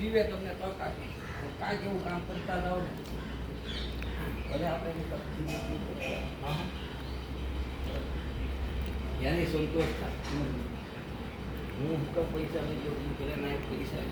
જીવે તમને તક આપી કાંઈ કેવું કામ કરતા જાઓ ને ભલે આપણે એની સંતોષ થાય. હું પૈસા લઈ જાઉં પેલા ના પૈસા